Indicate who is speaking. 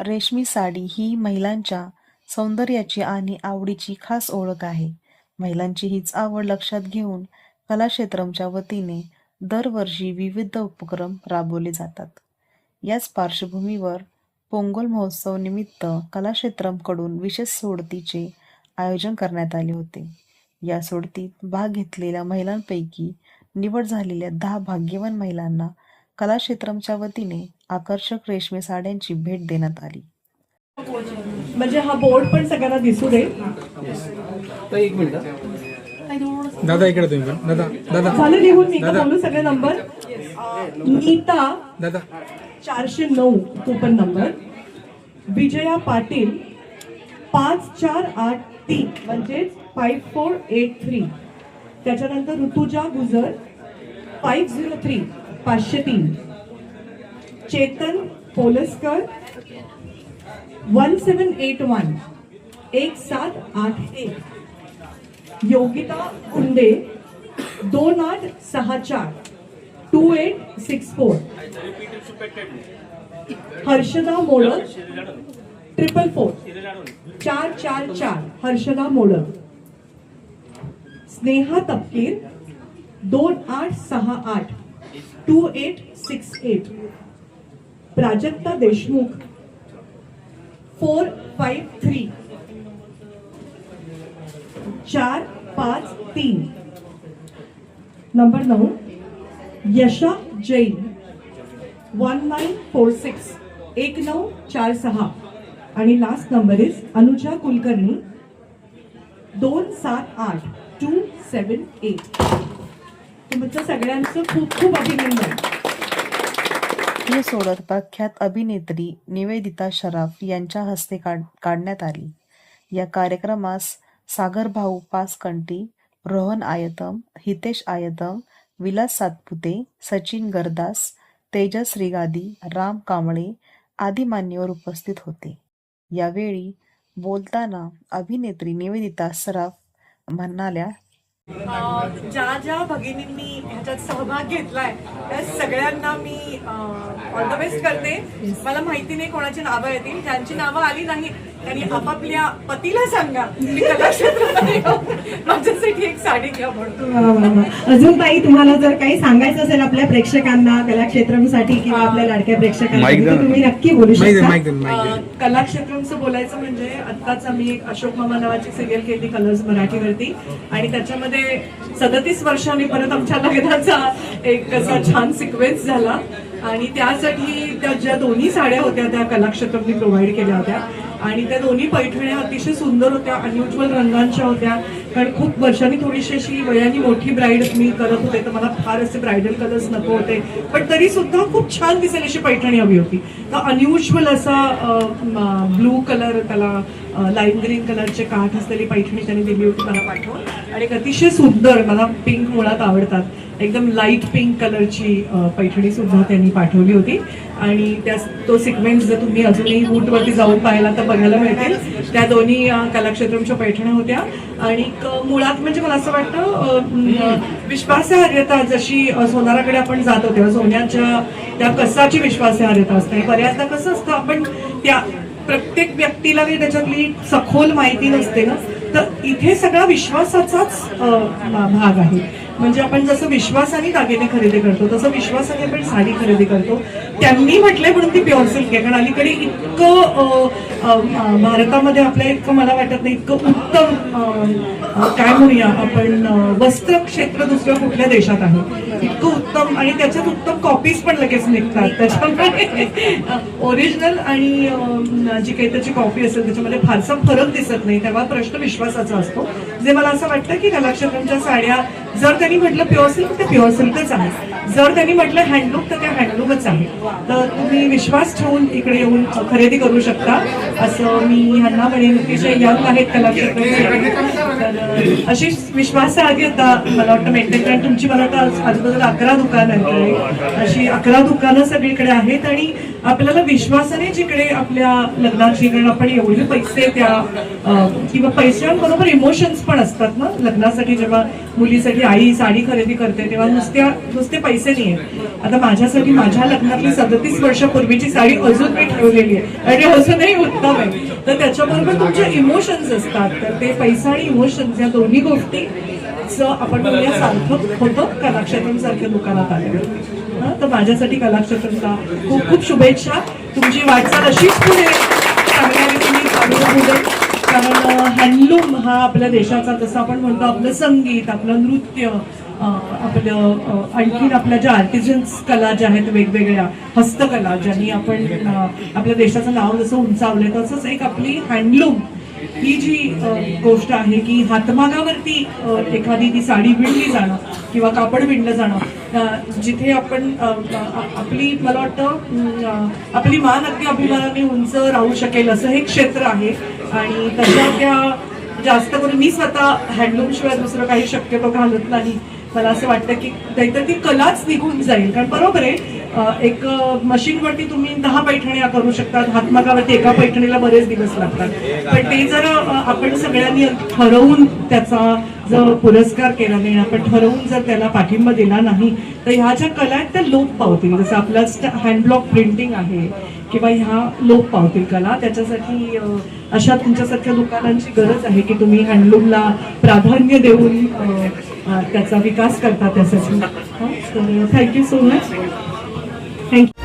Speaker 1: रेशमी साडी ही महिलांच्या सौंदर्याची आणि आवडीची खास ओळख आहे. महिलांची हीच आवड लक्षात घेऊन कलाक्षेत्रमच्या वतीने दरवर्षी विविध उपक्रम राबवले जातात. याच पार्श्वभूमीवर पोंगल महोत्सव निमित्त कलाक्षेत्रमकडून विशेष सोडतीचे आयोजन करण्यात आले होते. या सोडतीत भाग घेतलेल्या महिलांपैकी निवड झालेल्या दहा भाग्यवान महिलांना कलाक्षेत्रमच्या वतीने आकर्षक रेशमी साड्यांची भेट देण्यात आली.
Speaker 2: म्हणजे हा बोर्ड पण सगळ्यांना दिसू दे.
Speaker 3: तर एक मिनिट.
Speaker 4: दादा इकडे तुम्ही पण. दादा दादा.
Speaker 2: झालं लिहून मी. बोलू सगळे नंबर नीता
Speaker 4: दादा.
Speaker 2: चारशे नऊ कूपन नंबर विजया पाटील पाच चार आठ तीन म्हणजेच फाईव्ह फोर एट थ्री त्याच्यानंतर Rutuja Gujar five zero three पाचशे तीन Chetan Polaskar one seven eight one एक सात आठ एक। योगिता गुंडे दोन आठ सहा चार two eight six four Harshada Modak triple four चार चार चार, हर्षदा मोडक स्नेहा तपकीर, दोन आठ सहा आठ। Two eight six eight Prajakta Deshmukh four five three चार पाच तीन. नंबर नऊ Yasha Jain one nine four six एक नऊ चार सहा. आणि last number is Anuja Kulkarni दोन सात आठ टू सेवन एट तुमचं सगळ्यांचं खूप खूप अभिनंदन
Speaker 1: ही सोडत प्रख्यात अभिनेत्री निवेदिता शराफ यांच्या हस्ते काढ काढण्यात आली. या कार्यक्रमास सागरभाऊ पासकंटी, रोहन आयतम, हितेश आयतम, विलास सातपुते, सचिन गरदास, तेजस रिगादी, राम कांबळे आदी मान्यवर उपस्थित होते. यावेळी बोलताना अभिनेत्री निवेदिता सराफ म्हणाल्या
Speaker 5: ज्या ज्या भगिनींनी ह्याच्यात सहभाग घेतलाय त्या सगळ्यांना मी ऑल द बेस्ट करते. मला माहिती नाही कोणाची नावं येतील. ज्यांची नावं आली नाही त्यांनी आपापल्या पतीला सांगा मी कलाक्षेत्रामध्ये माझ्यासाठी एक साडी घ्या म्हणून.
Speaker 6: अजून ताई तुम्हाला जर काही सांगायचं असेल आपल्या प्रेक्षकांना कलाक्षेत्रमसाठी किंवा आपल्या लाडक्या
Speaker 3: ना.
Speaker 6: तुम्ही नक्की बोलू शकता.
Speaker 5: कलाक्षेत्रमचं बोलायचं म्हणजे आत्ताच आम्ही एक अशोक मामा नावाची सिरियल केली कलर्स मराठीवरती. आणि त्याच्यामध्ये सदतीस वर्षांनी परत आमच्या लग्नाचा एक असा छान सिक्वेन्स झाला. आणि त्यासाठी त्या ज्या दोन्ही साड्या होत्या त्या कलाक्षेत्रांनी प्रोव्हाइड केल्या होत्या. आणि त्या दोन्ही पैठण्या अतिशय सुंदर होत्या अनयुज्वल रंगांच्या होत्या. कारण खूप वर्षांनी थोडीशी अशी वयाने मोठी ब्राईड मी करत होते तर मला फार असे ब्रायडल कलर्स नको होते. पण तरी सुद्धा खूप छान दिसेल अशी पैठणी हवी होती. तर अनयुज्वल असा ब्लू कलर त्याला लाईम ग्रीन कलरचे काठ असलेली पैठणी त्यांनी दिली होती मला पाठवून. आणि एक अतिशय सुंदर मला पिंक मुळात आवडतात. एकदम लाइट पिंक कलरची पैठणी सुद्धा त्यांनी पाठवली होती. आणि त्या तो सिक्वेन्स जर तुम्ही अजूनही वरती जाऊन पाहिला तर बघायला मिळतील. त्या दोन्ही कलाक्षेत्रांच्या कलाक्षेत्रमच्या पैठण्या होत्या. आणि मुळात म्हणजे मला असं वाटतं विश्वासार्हता जशी सोनाराकडे आपण जातो तेव्हा सोन्याच्या त्या कसाची विश्वासार्हता असते. बऱ्याचदा कसं असतं आपण त्या प्रत्येक व्यक्तीला काही त्याच्यातली सखोल माहिती नसते ना तर इथे सगळा विश्वासाचाच भाग आहे. म्हणजे आपण जसं विश्वासाने दागिने खरेदी करतो तसं विश्वासाने आपण साडी खरेदी करतो. त्यांनी म्हटलंय म्हणून ती प्युअर सिल्क आहे. कारण अलीकडे इतकं भारतामध्ये आपल्या इतकं मला वाटत नाही इतकं उत्तम काय म्हणूया आपण वस्त्र क्षेत्र दुसऱ्या कुठल्या देशात आहे. इतकं उत्तम आणि त्याच्यात उत्तम कॉपीज पण लगेच निघतात. त्याच्यामुळे ओरिजिनल आणि जी काही त्याची कॉपी असेल त्याच्यामध्ये फारसा फरक दिसत नाही. तेव्हा प्रश्न विश्वासाचा असतो. जे मला असं वाटतं की कलाक्षेत्रांच्या साड्या जर त्यांनी म्हटलं प्युअर सिल्क तर प्युअर सिल्कच आहे. जर त्यांनी म्हटलं हँडलूम तर ते हँडलूमच आहे. तर तुम्ही विश्वास ठेवून इकडे येऊन खरेदी करू शकता. असं मी ह्यांना म्हणेन अतिशय यंग आहेत कलाक्षेत्राचे तर अ, अशी विश्वासार्हता मला वाटतं मेंटेन कारण तुमची मला वाटतं आज- आजूबाजूला अकरा दुकानं आहेत. आणि अशी अकरा दुकानं सगळीकडे आहेत आणि आपल्याला विश्वासाने जिकडे आपल्या लग्नाची कारण आपण एवढे पैसे त्या किंवा पैशांबरोबर इमोशन्स पण असतात ना. लग्नासाठी जेव्हा मुलीसाठी आई साडी खरेदी करते तेव्हा नुसत्या नुसते पैसे नाही आता माझ्यासाठी माझ्या लग्नातली सदतीस वर्षापूर्वीची साडी अजून मी ठेवलेली आहे. आणि अजूनही उत्तम आहे. तर त्याच्याबरोबर तुमचे इमोशन्स असतात. तर ते पैसा आणि इमोशन्स या दोन्ही गोष्टी आपण बोलूया सार्थक होतं कलाक्षेत्रम सारख्या दुकानात आले तर माझ्यासाठी कलाक्षेत्रमला खूप खूप शुभेच्छा. तुमची वाटचाल अशीच पुढे चांगल्या रीतीने चालू कारण हँडलूम हा आपल्या देशाचा जसं आपण म्हणतो आपलं संगीत आपलं नृत्य आपलं आणखीन आपल्या ज्या आर्टिजन्स कला ज्या आहेत वेगवेगळ्या हस्तकला ज्यांनी आपण आपल्या देशाचं नाव जसं उंचावलंय तसंच एक आपली हँडलूम ही जी गोष्ट आहे की हातमागावरती एखादी ती साडी विणली जाणं किंवा कापड विणलं जाणं जिथे आपण आपली मला वाटतं आपली मान अगदी अभिमानाने उंच राहू शकेल असं हे क्षेत्र आहे. आणि तशा त्या जास्त करून मी स्वतः हँडलूम शिवाय दुसरं काही शक्यतो घालत नाही. मला असं वाटतं की नाहीतर ती कलाच निघून जाईल. कारण बरोबर आहे एक मशीनवरती तुम्ही दहा पैठण्या करू शकतात हातमागावरती एका पैठणीला बरेच दिवस लागतात. पण ते जर आपण सगळ्यांनी ठरवून त्याचा जर पुरस्कार केला नाही आपण ठरवून जर त्याला पाठिंबा दिला नाही तर ह्या ज्या कला आहेत त्या लोप पावतील. जसं आपलं हँडब्लॉक प्रिंटिंग आहे किंवा ह्या लोप पावतील कला. त्याच्यासाठी अशा तुमच्यासारख्या दुकानांची गरज आहे की तुम्ही हँडलूमला प्राधान्य देऊन त्याचा विकास करतात त्यासाठी. तर थँक्यू सो मच थँक्यू